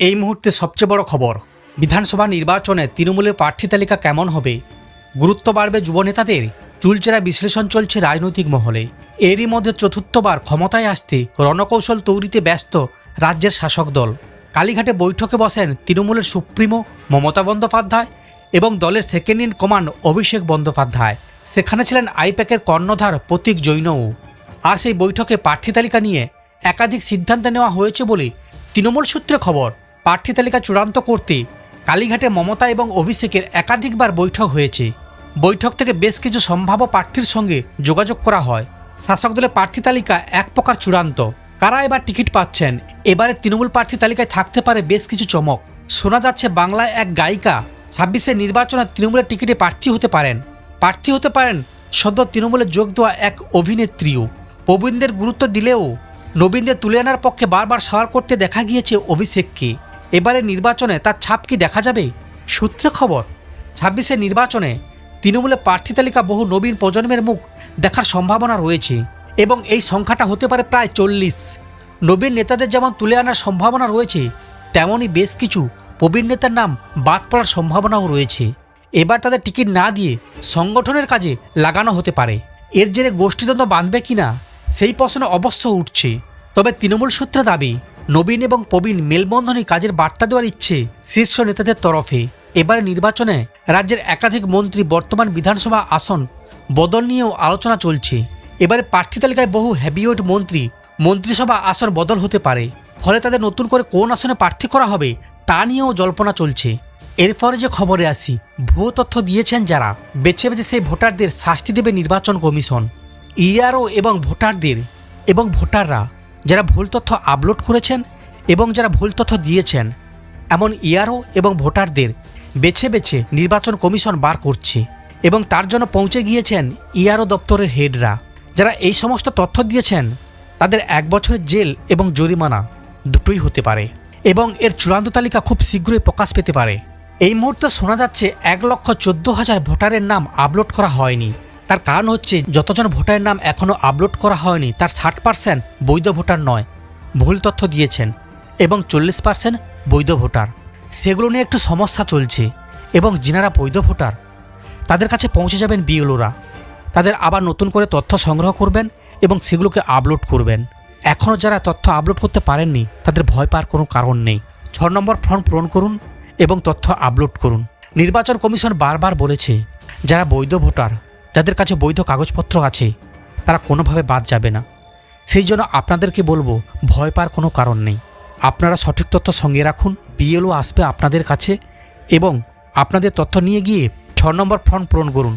এই মুহূর্তে সবচেয়ে বড় খবর, বিধানসভা নির্বাচনে তৃণমূলের প্রার্থী তালিকা কেমন হবে? গুরুত্ব বাড়বে যুবনেতাদের, চুলচেরা বিশ্লেষণ চলছে রাজনৈতিক মহলে। এরই মধ্যে চতুর্থবার ক্ষমতায় আসতে রণকৌশল তৈরিতে ব্যস্ত রাজ্যের শাসক দল। কালীঘাটে বৈঠকে বসেন তৃণমূলের সুপ্রিমো মমতা বন্দ্যোপাধ্যায় এবং দলের second in command Abhishek Bandyopadhyay. সেখানে ছিলেন আইপ্যাকের কর্ণধার প্রতীক জৈনও। আর সেই বৈঠকে প্রার্থী তালিকা নিয়ে একাধিক সিদ্ধান্ত নেওয়া হয়েছে বলে তৃণমূল সূত্রে খবর। প্রার্থী তালিকা চূড়ান্ত করতে কালীঘাটে মমতা এবং অভিষেকের একাধিকবার বৈঠক হয়েছে। বৈঠক থেকে বেশ কিছু সম্ভাব্য প্রার্থীর সঙ্গে যোগাযোগ করা হয়। শাসক দলের প্রার্থী তালিকা এক প্রকার চূড়ান্ত। কারা এবার টিকিট পাচ্ছেন? এবারে তৃণমূল প্রার্থী তালিকায় থাকতে পারে বেশ কিছু চমক। শোনা যাচ্ছে বাংলায় এক গায়িকা ছাব্বিশে নির্বাচনে তৃণমূলের টিকিটে প্রার্থী হতে পারেন। প্রার্থী হতে পারেন সদ্য তৃণমূলে যোগ দেওয়া এক অভিনেত্রীও। প্রবীণদের গুরুত্ব দিলেও নবীনদের তুলে আনার পক্ষে বারবার সওয়াল করতে দেখা গিয়েছে অভিষেককে। এবারে নির্বাচনে তার ছাপ কি দেখা যাবে? সূত্রে খবর ছাব্বিশের নির্বাচনে তৃণমূলের প্রার্থী তালিকা বহু নবীন প্রজন্মের মুখ দেখার সম্ভাবনা রয়েছে এবং এই সংখ্যাটা হতে পারে প্রায় চল্লিশ। নবীন নেতাদের যেমন তুলে আনার সম্ভাবনা রয়েছে, তেমনই বেশ কিছু প্রবীণ নেতার নাম বাদ পড়ার সম্ভাবনাও রয়েছে। এবার তাদের টিকিট না দিয়ে সংগঠনের কাজে লাগানো হতে পারে। এর জেরে গোষ্ঠীদ্বন্দ্ব বাঁধবে কিনা, সেই প্রশ্ন অবশ্য উঠছে। তবে তৃণমূল সূত্রে দাবি নবীন এবং প্রবীণ মেলবন্ধনে কাজের বার্তা দেওয়ার ইচ্ছে শীর্ষ নেতাদের তরফে। এবারে নির্বাচনে রাজ্যের একাধিক মন্ত্রী বর্তমান বিধানসভা আসন বদল নিয়েও আলোচনা চলছে। এবারে প্রার্থী তালিকায় বহু হ্যাবিওয়েট মন্ত্রী মন্ত্রিসভা আসন বদল হতে পারে। ফলে তাদের নতুন করে কোন আসনে প্রার্থী করা হবে তা নিয়েও জল্পনা চলছে। এরপরে যে খবরে আসি, ভুয়ো তথ্য দিয়েছেন যারা, বেছে বেছে সেই ভোটারদের শাস্তি দেবে নির্বাচন কমিশন। ইআরও এবং ভোটারদের এবং ভোটাররা যারা ভুল তথ্য আপলোড করেছেন এবং যারা ভুল তথ্য দিয়েছেন, এমন ইআরও এবং ভোটারদের বেছে বেছে নির্বাচন কমিশন বার করছে এবং তার জন্য পৌঁছে গিয়েছেন ইআরও দপ্তরের হেডরা। যারা এই সমস্ত তথ্য দিয়েছেন, তাদের এক বছরের জেল এবং জরিমানা দুটোই হতে পারে এবং এর চূড়ান্ত তালিকা খুব শীঘ্রই প্রকাশ পেতে পারে। এই মুহূর্তে শোনা যাচ্ছে এক লক্ষ চোদ্দ হাজার ভোটারের নাম আপলোড করা হয়নি। তার কারণ হচ্ছে যতজন ভোটারের নাম এখনও আপলোড করা হয়নি, তার ষাট পার্সেন্ট বৈধ ভোটার নয়, ভুল তথ্য দিয়েছেন এবং চল্লিশ পার্সেন্ট বৈধ ভোটার। সেগুলো নিয়ে একটু সমস্যা চলছে এবং যিনারা বৈধ ভোটার, তাদের কাছে পৌঁছে যাবেন বিএলওরা। তাদের আবার নতুন করে তথ্য সংগ্রহ করবেন এবং সেগুলোকে আপলোড করবেন। এখনও যারা তথ্য আপলোড করতে পারেননি, তাদের ভয় পাওয়ার কোনো কারণ নেই। ছ নম্বর ফর্ম পূরণ করুন এবং তথ্য আপলোড করুন। নির্বাচন কমিশন বারবার বলেছে, যারা বৈধ ভোটার যাদের কাছে বৈধ কাগজপত্র আছে, তারা কোনোভাবে বাদ যাবে না। সেই জন্য আপনাদেরকে বলব, ভয় পাওয়ার কোনো কারণ নেই। আপনারা সঠিক তথ্য সঙ্গে রাখুন, বিএলও আসবে আপনাদের কাছে এবং আপনাদের তথ্য নিয়ে গিয়ে ছ নম্বর ফর্ম পূরণ করুন।